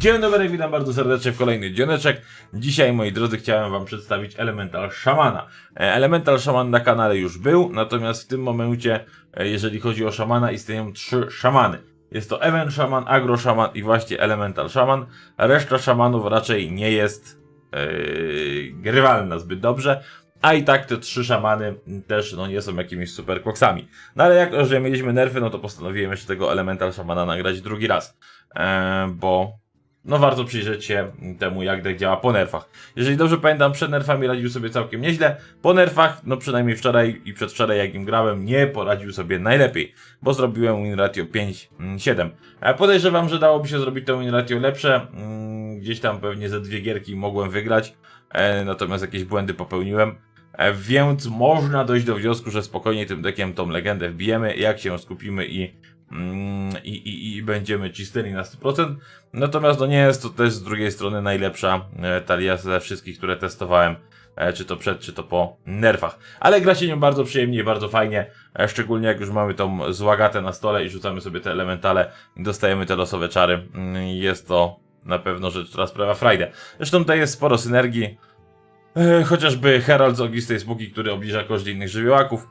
Dzień dobry, witam bardzo serdecznie w kolejny dzioneczek. Dzisiaj, moi drodzy, chciałem wam przedstawić Elemental Szamana. E, Elemental Szaman na kanale już był, natomiast w tym momencie, e, jeżeli chodzi o szamana, istnieją trzy szamany. Jest to Event Szaman, Agro Szaman i właśnie Elemental Szaman. Reszta szamanów raczej nie jest yy, grywalna zbyt dobrze. A i tak te trzy szamany też no, nie są jakimiś super koksami. No ale jak że mieliśmy nerfy, no to postanowiłem jeszcze tego Elemental Szamana nagrać drugi raz. Bo no warto przyjrzeć się temu, jak deck działa po nerfach. Jeżeli dobrze pamiętam, przed nerfami radził sobie całkiem nieźle. Po nerfach, no przynajmniej wczoraj i przedwczoraj, jak im grałem, nie poradził sobie najlepiej, bo zrobiłem win ratio 5-7. E, Podejrzewam, że dałoby się zrobić to win ratio lepsze. Mm, Gdzieś tam pewnie ze dwie gierki mogłem wygrać, e, natomiast jakieś błędy popełniłem. E, Więc można dojść do wniosku, że spokojnie tym deckiem tą legendę wbijemy, jak się skupimy i, mm, i, i, i będziemy cisnęli na 100%. Natomiast no nie jest to też z drugiej strony najlepsza e, talia ze wszystkich, które testowałem, e, czy to przed, czy to po nerfach. Ale gra się nią bardzo przyjemnie i bardzo fajnie, e, szczególnie jak już mamy tą złagatę na stole i rzucamy sobie te elementale i dostajemy te losowe czary. Mm, Jest to na pewno rzecz, która sprawia frajdę. Zresztą tutaj jest sporo synergii, chociażby Herald z Ogistej Spuki, który obniża koszt innych żywiołaków,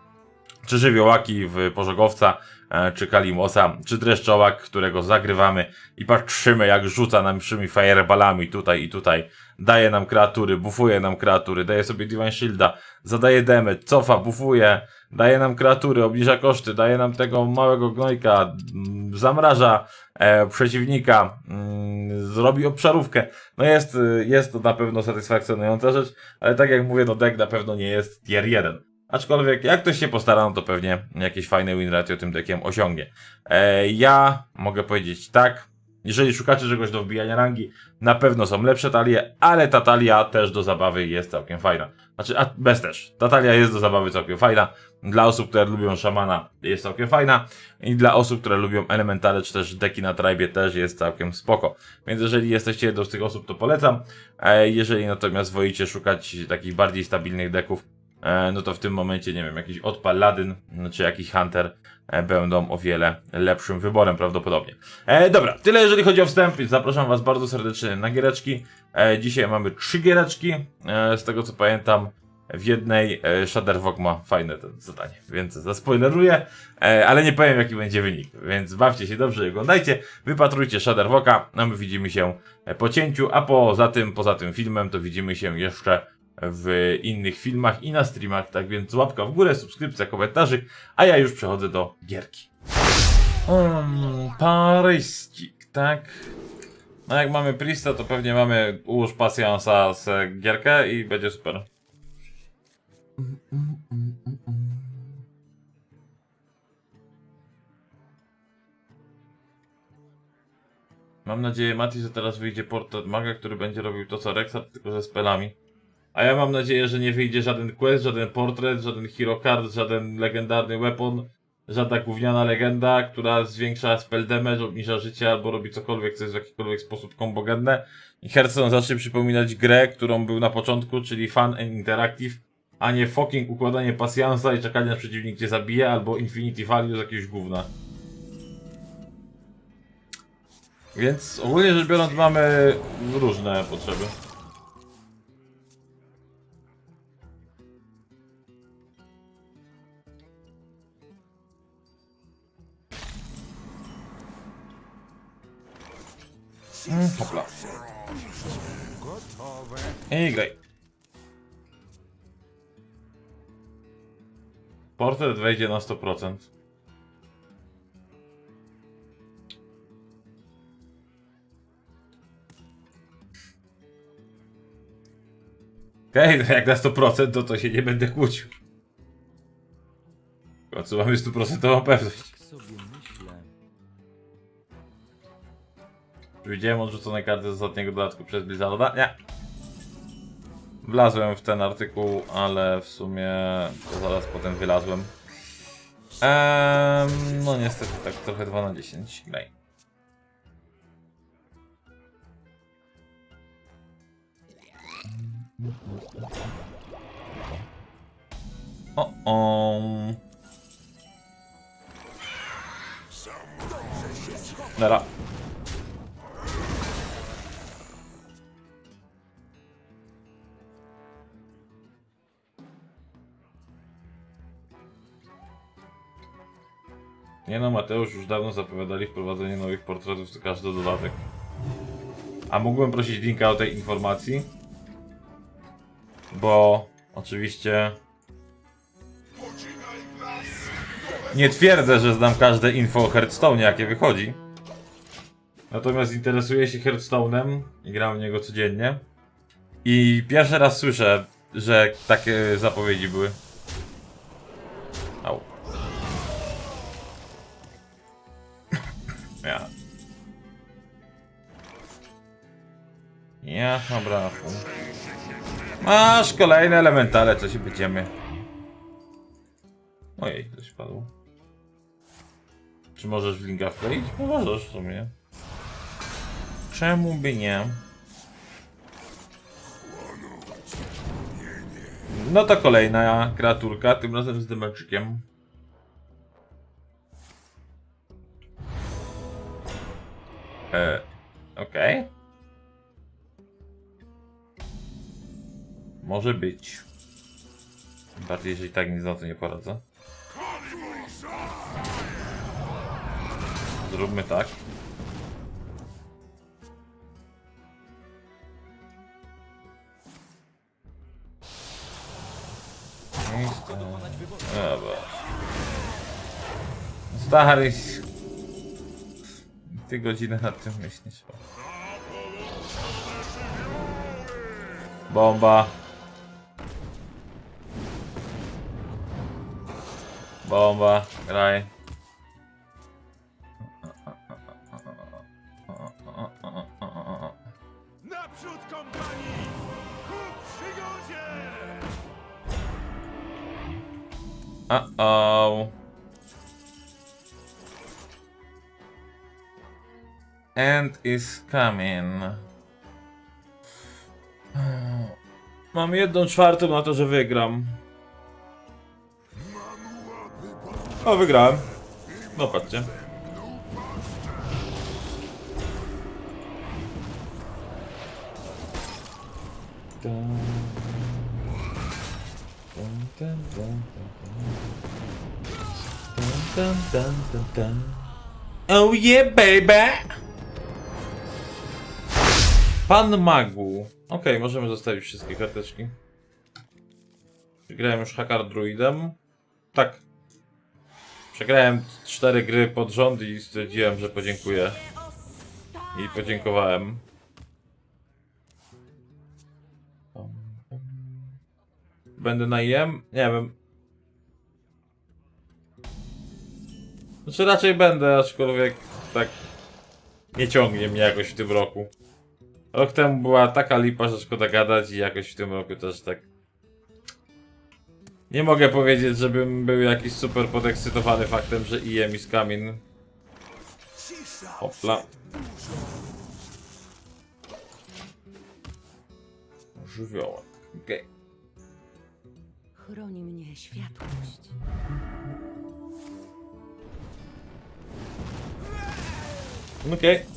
czy żywiołaki w Pożogowca, e, czy Kalimosa, czy Dreszczołak, którego zagrywamy i patrzymy jak rzuca nam naszymi fireballami tutaj i tutaj, daje nam kreatury, bufuje nam kreatury, daje sobie Divine Shielda, zadaje damage, cofa, bufuje, daje nam kreatury, obniża koszty, daje nam tego małego gnojka, mm, zamraża e, przeciwnika, mm, zrobi obszarówkę. No jest, y, jest to na pewno satysfakcjonująca rzecz, ale tak jak mówię, no deck na pewno nie jest tier 1. Aczkolwiek jak ktoś się postara, no to pewnie jakieś fajne win ratio tym deckiem osiągnie. E, ja mogę powiedzieć tak, jeżeli szukacie czegoś do wbijania rangi, na pewno są lepsze talie, ale ta talia też do zabawy jest całkiem fajna. Znaczy, a bez też. Ta talia jest do zabawy całkiem fajna. Dla osób, które lubią szamana jest całkiem fajna. I dla osób, które lubią elementale, czy też deki na tribie też jest całkiem spoko. Więc jeżeli jesteście jedną z tych osób, to polecam. E, jeżeli natomiast wolicie szukać takich bardziej stabilnych deków, no to w tym momencie, nie wiem, jakiś odpal Ladyn, czy jakiś Hunter e, będą o wiele lepszym wyborem prawdopodobnie. E, dobra, tyle jeżeli chodzi o wstęp. Zapraszam Was bardzo serdecznie na giereczki. E, dzisiaj mamy trzy giereczki. E, z tego co pamiętam, w jednej e, Shadowhawk ma fajne to zadanie, więc zaspoileruję, e, ale nie powiem jaki będzie wynik, więc bawcie się dobrze i oglądajcie, wypatrujcie Shadowhawka, a my widzimy się e, po cięciu, a poza tym, poza tym filmem to widzimy się jeszcze w innych filmach i na streamach, tak więc łapka w górę, subskrypcja, komentarzyk, a ja już przechodzę do gierki. Um, Paryścik, tak? No jak mamy Prista, to pewnie mamy ułóż pasjansa z gierkę i będzie super. Mam nadzieję, Mati, że teraz wyjdzie portret maga, który będzie robił to co Rexart, tylko ze spelami. A ja mam nadzieję, że nie wyjdzie żaden quest, żaden portret, żaden hero card, żaden legendarny weapon, żadna gówniana legenda, która zwiększa spell damage, obniża życie albo robi cokolwiek, co jest w jakikolwiek sposób kombogenne. I Hearthstone zacznie przypominać grę, którą był na początku, czyli Fun and Interactive, a nie fucking układanie pasjansa i czekanie na przeciwnik cię zabije, albo Infinity Value z jakiegoś gówna. Więc ogólnie rzecz biorąc mamy różne potrzeby. Mm, hopla. I graj. Portret wejdzie na 100%. Okej, okay, jak na 100% to to się nie będę kłócił. W końcu mamy 100% pewność. Widziałem odrzucone karty z ostatniego dodatku przez Blizzarda? Nie. Wlazłem w ten artykuł, ale w sumie to zaraz potem wylazłem. No niestety tak trochę 2 na 10. Graj. O, o. Nara. Nie no, Mateusz już dawno zapowiadali wprowadzenie nowych portretów co każdy dodatek. A mógłbym prosić linka o tej informacji? Bo oczywiście nie twierdzę, że znam każde info o Hearthstone, jakie wychodzi. Natomiast interesuję się Hearthstone'em i gram w niego codziennie. I pierwszy raz słyszę, że takie zapowiedzi były. Ja. Ja, dobra. Masz kolejne elementale, co się będziemy. Ojej, coś padło. Czy możesz w linka wkleić? No możesz w sumie. Czemu by nie? No to kolejna kreaturka, tym razem z dymeczkiem. E, okej. Może być. Bardziej, jeżeli tak nic na to nie poradzę. Zróbmy tak. Dobra. Stary. Ty godzinę nad tym myślisz. Bomba. Bomba. Graj. Naprzód kompanii! Ku przygodzie! Uh-oh. End is coming. Mam jedną czwartą na to, że wygram. O, wygrałem. No patrzcie. Oh yeah, baby! Pan Magu. Okej, możemy zostawić wszystkie karteczki. Grałem już Hakar Druidem. Tak. Przegrałem cztery gry pod rząd i stwierdziłem, że podziękuję. I podziękowałem. Będę na IM? Nie wiem. Znaczy raczej będę, aczkolwiek tak nie ciągnie mnie jakoś w tym roku. Rok temu była taka lipa, że szkoda gadać i jakoś w tym roku też tak... Nie mogę powiedzieć, żebym był jakiś super podekscytowany faktem, że is coming. Cisza! Hopla. Żywioła. Okej. Chroni mnie światłość. Okej.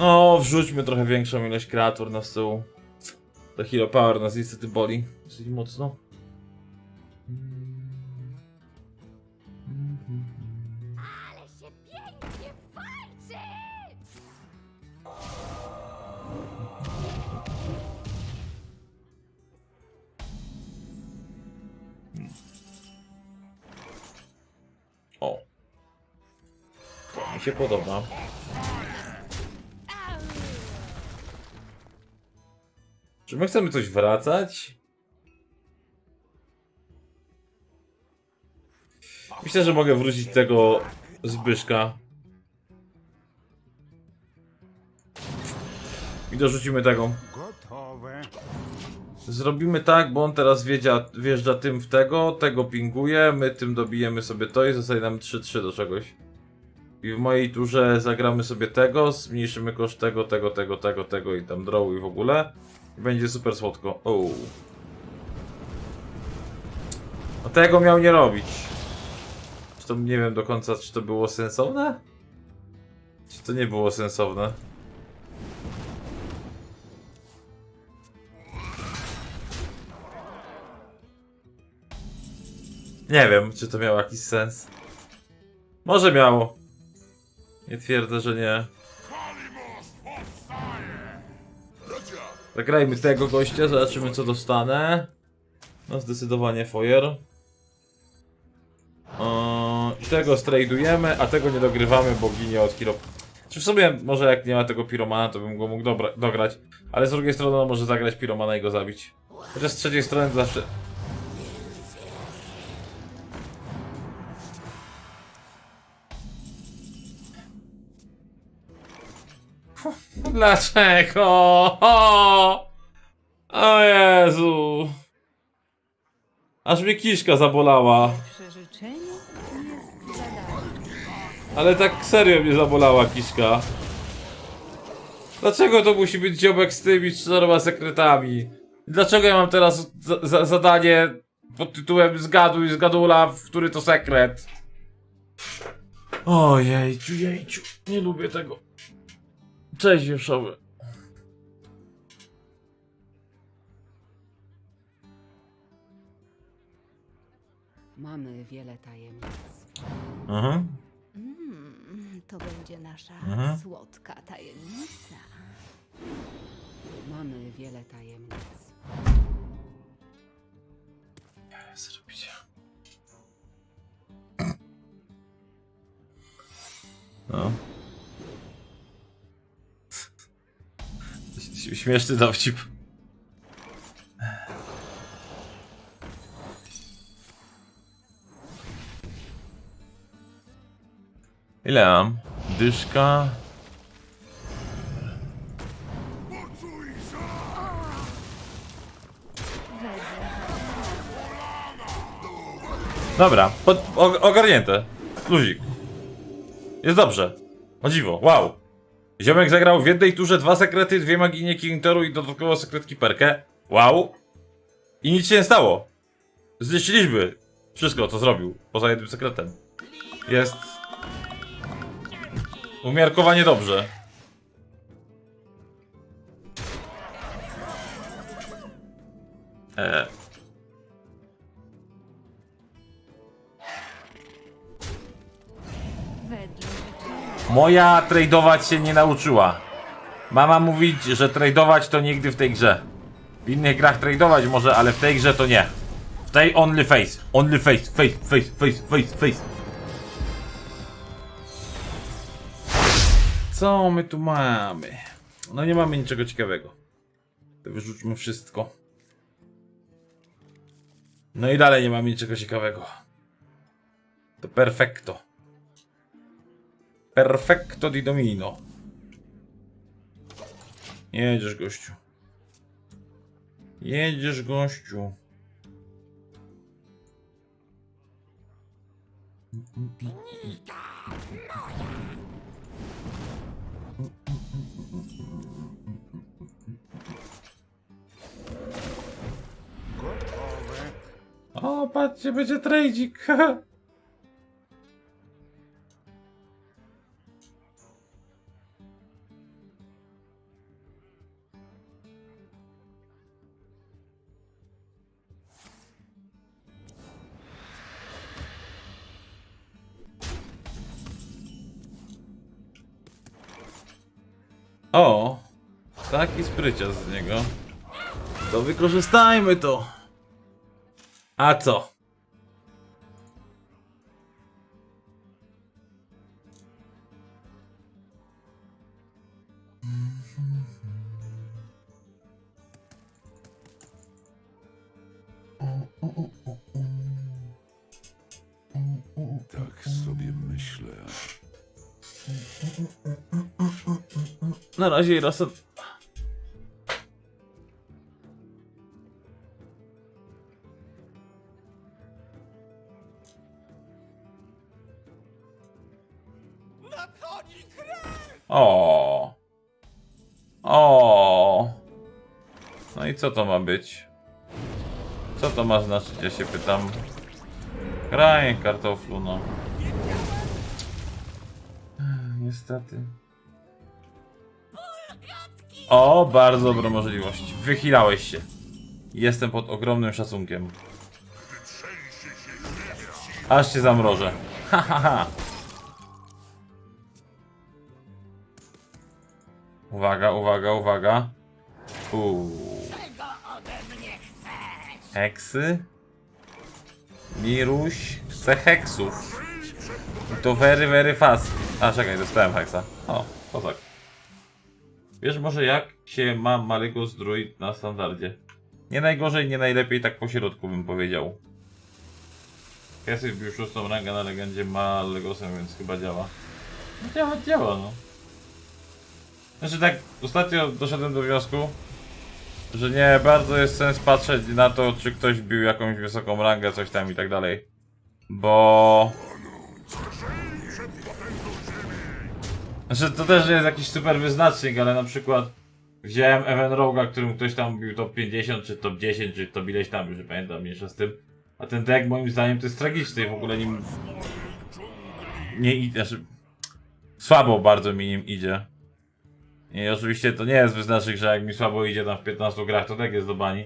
No, wrzućmy trochę większą ilość kreatur na stół. To Hero Power nas niestety boli dosyć mocno. Ale się pięknie walczy! O. To mi się podoba. Czy my chcemy coś wracać? Myślę, że mogę wrócić tego Zbyszka. I dorzucimy tego. Zrobimy tak, bo on teraz wiedzia, wjeżdża tym w tego, tego pinguje, my tym dobijemy sobie to i zostaje nam 3-3 do czegoś. I w mojej turze zagramy sobie tego, zmniejszymy koszt tego, tego, tego, tego, tego i tam draw i w ogóle. Będzie super słodko. O. No tego miał nie robić. Zresztą nie wiem do końca, czy to było sensowne? Czy to nie było sensowne? Nie wiem, czy to miało jakiś sens. Może miało. Nie twierdzę, że nie. Zagrajmy tego gościa, zobaczymy co dostanę. No zdecydowanie foyer. Eee, tego strajdujemy, a tego nie dogrywamy, bo ginie od hero. Czy w sumie może jak nie ma tego piromana, to bym go mógł dograć. Ale z drugiej strony on może zagrać piromana i go zabić. Chociaż z trzeciej strony zawsze... Dlaczego? O, o Jezu. Aż mnie kiszka zabolała. Jest. Ale tak serio mnie zabolała kiszka. Dlaczego to musi być dziobek z tymi czterema sekretami? Dlaczego ja mam teraz za za zadanie pod tytułem Zgaduj, zgadula, w który to sekret? Ojejciu, jejciu, nie lubię tego. Cześć wierszowy. Mamy wiele tajemnic. Mhm. Mm, to będzie nasza Mhm. słodka tajemnica. Mamy wiele tajemnic. Zrobicie. No. Śmieszny dowcip. Ile mam? Dyszka. Dobra, pod, o, ogarnięte. Luzik. Jest dobrze. O dziwo, wow. Ziomek zagrał w jednej turze dwa sekrety, dwie maginie Kintoru i dodatkowo sekret Kiperkę. Wow. I nic się nie stało. Zniszczyliśmy wszystko, co zrobił, poza jednym sekretem. Jest... Umiarkowanie dobrze. Eee. Moja tradować się nie nauczyła. Mama mówić, że tradować to nigdy w tej grze. W innych grach tradować może, ale w tej grze to nie. W tej only face. Only face, face, face, face, face, face. Co my tu mamy? No nie mamy niczego ciekawego. To wyrzućmy wszystko. No i dalej nie mamy niczego ciekawego. To perfekto. Perfecto di domino. Jedziesz, gościu. Jedziesz, gościu. O, patrzcie, będzie trajdzik. O, taki sprycias z niego. To wykorzystajmy to. A co? Na razie! O. O. No i co to ma być? Co to ma znaczyć, ja się pytam. Graj kartoflu, no. niestety. O, bardzo dobra możliwość. Wychilałeś się. Jestem pod ogromnym szacunkiem. Aż cię zamrożę. Ha, ha, ha. Uwaga, uwaga, uwaga. Uuu. Heksy? Miruś chce heksów. I to very, very fast. A czekaj, dostałem heksa. O, to tak. Wiesz może jak się ma Malygos druid na standardzie? Nie najgorzej, nie najlepiej, tak po środku bym powiedział. Kesy wbił szóstą rangę na legendzie Malygosem, więc chyba działa. No działa, działa no. Znaczy tak, ostatnio doszedłem do wniosku, że nie bardzo jest sens patrzeć na to, czy ktoś bił jakąś wysoką rangę, coś tam i tak dalej. Bo... Znaczy to też nie jest jakiś super wyznacznik, ale na przykład wziąłem Even Roga, którym ktoś tam bił top 50, czy top 10, czy top ileś tam, już nie pamiętam, mniejsza z tym. A ten deck moim zdaniem to jest tragiczny i w ogóle nim... Nie idzie, znaczy... Słabo bardzo mi nim idzie. I oczywiście to nie jest wyznacznik, że jak mi słabo idzie tam w 15 grach, to deck jest do bani.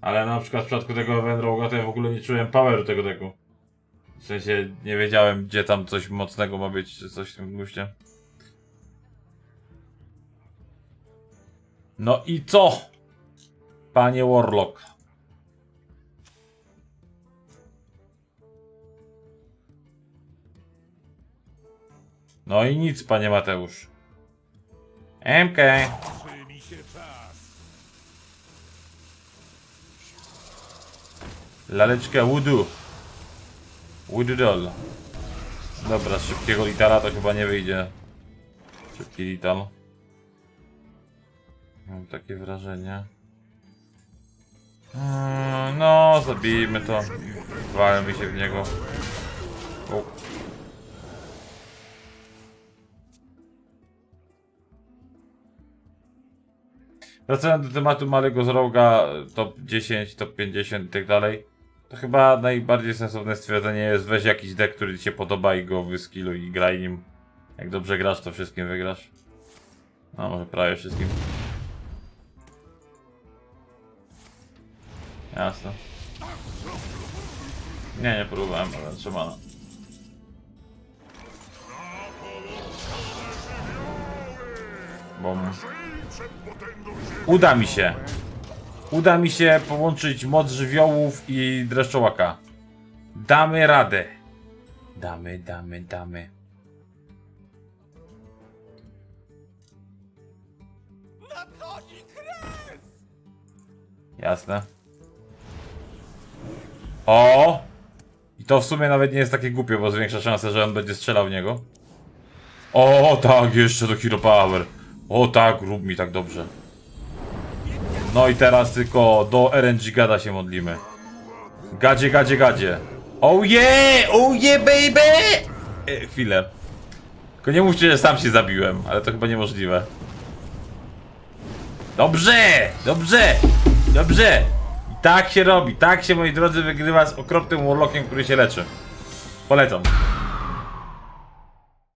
Ale na przykład w przypadku tego Even Roga to ja w ogóle nie czułem poweru tego decku. W sensie nie wiedziałem, gdzie tam coś mocnego ma być, czy coś w tym guście. No i co? Panie Warlock. No i nic, panie Mateusz. MK. Laleczka Wudu. Wudu doll. Dobra, z szybkiego litala to chyba nie wyjdzie. Szybki lital. Mam takie wrażenie. Mm, No, zabijmy to. Walmy się w niego. O. Wracając do tematu Malego z Roga, top 10, top 50 i tak dalej. To chyba najbardziej sensowne stwierdzenie jest weź jakiś deck, który ci się podoba i go wyskiluj i graj nim. Jak dobrze grasz, to wszystkim wygrasz. No, może prawie wszystkim. Jasne. Nie, nie próbowałem, ale trzeba. Bom. Uda mi się. Uda mi się połączyć moc żywiołów i dreszczołaka. Damy radę. Damy, damy, damy. Jasne. O! I to w sumie nawet nie jest takie głupie, bo zwiększa szansę, że on będzie strzelał w niego. O, tak, jeszcze do Hero Power. O tak, rób mi tak dobrze. No i teraz tylko do RNG Gada się modlimy. Gadzie, gadzie, gadzie. Oh yeah! Oh yeah, baby! E, chwilę. Tylko nie mówcie, że sam się zabiłem, ale to chyba niemożliwe. Dobrze! Dobrze! Dobrze! Tak się robi, tak się moi drodzy wygrywa z okropnym warlockiem, który się leczy. Polecam.